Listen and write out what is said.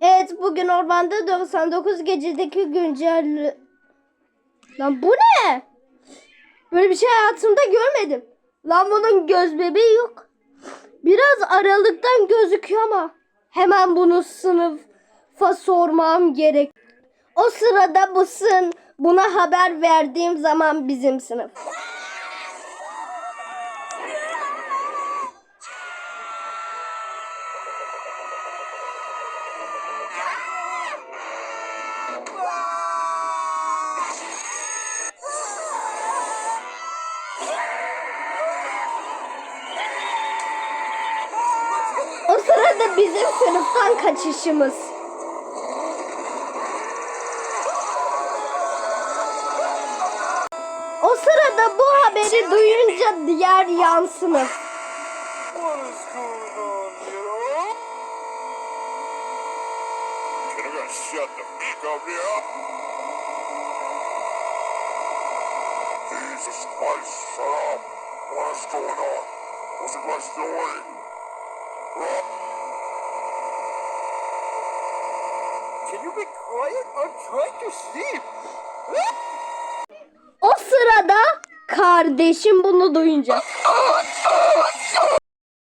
Evet bugün ormanda 99 gecedeki güncel... Lan bu ne? Böyle bir şey hayatımda görmedim. Lan bunun göz bebeği yok. Biraz aralıktan gözüküyor ama hemen bunu sınıfa sormam gerek. O sırada bu sın buna haber verdiğim zaman bizim sınıf. O sırada bizim sınıftan kaçışımız. O sırada bu haberi duyunca diğer yan sınıf. Shut the fuck up here? Jesus Christ, shut up. What is going on? What's the guys doing? Can you be quiet? I'm trying to sleep. O sırada kardeşim bunu duyunca.